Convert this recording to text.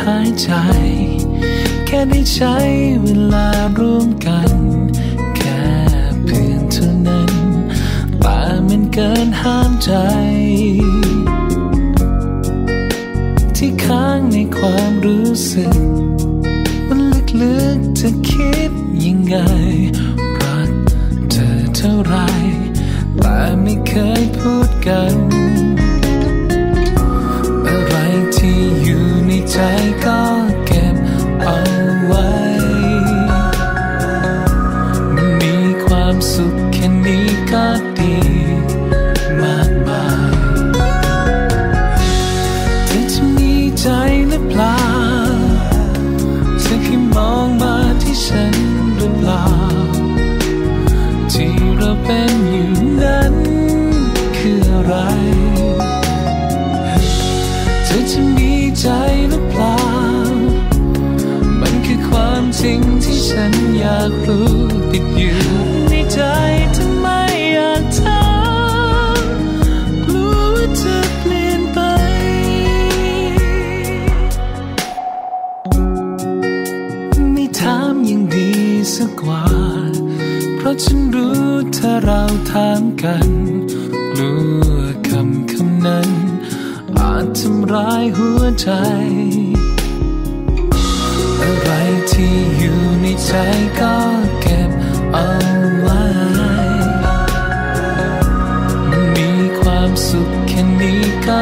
หายใจ แค่ได้ใช้เวลาร่วมกัน แค่เพื่อนเท่านั้นแต่มันเกินห้ามใจ ที่ค้างในความรู้สึก มันลึกๆจะคิดยังไง รักเธอเท่าไรแต่ไม่เคยพูดกัน ก็ดีมากมายเธอจะมีใจหรือเปล่าเธอแค่มองมาที่ฉันหรือเปล่า ที่เราเป็นอยู่นั้นคืออะไร เธอจะมีใจหรือเปล่า มันคือความจริงที่ฉันอยากรู้ติดอยู่ สักกว่า เพราะฉันรู้ถ้าเราถามกันกลัวคำคำนั้น อาจทำร้ายหัวใจ อะไรที่อยู่ในใจก็เก็บเอาไว้มันมีความสุขแค่นี้ก็